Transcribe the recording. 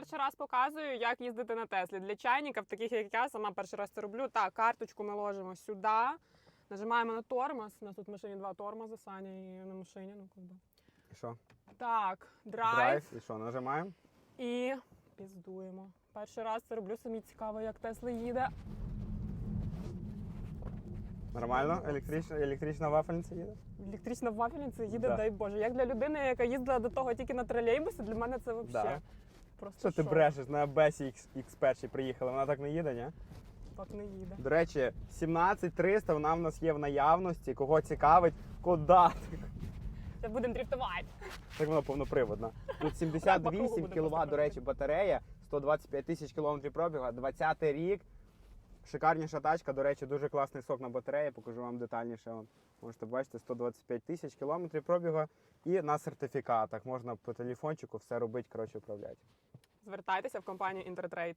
перший раз показую, як їздити на Теслі. Для чайників, таких як я, сама перший раз це роблю. Так, карточку ми ложимо сюди, нажимаємо на тормоз. У нас тут в машині два тормози, Саня і на машині. Ну, как би. І що? Так, драйв, Драйв. І що, нажимаємо? і піздуємо. Перший раз це роблю, самі цікаво, як Тесла їде. Нормально? Електрична, електрична вафельниця їде? Електрична вафельниця їде, Да. дай Боже. Як для людини, яка їздила до того тільки на тролейбусі, для мене це взагалі. Да. Просто Що ти шок. брешеш? На Бесі X, X1 приїхала, вона так не їде, ні? Так не їде. До речі, 17300 вона в нас є в наявності. Кого цікавить, куди? Це будемо дріфтувати. Так вона повноприводна. Тут Так, по кругу 78 кВт, до речі, батарея, 125 тисяч кілометрів пробігу, 20 рік. Шикарніша тачка, до речі, дуже класний сок на батареї, покажу вам детальніше. Можете бачити, 125 тисяч кілометрів пробігу і на сертифікатах. Можна по телефончику все робити, коротше, управляти. Звертайтеся в компанію Інтертрейд.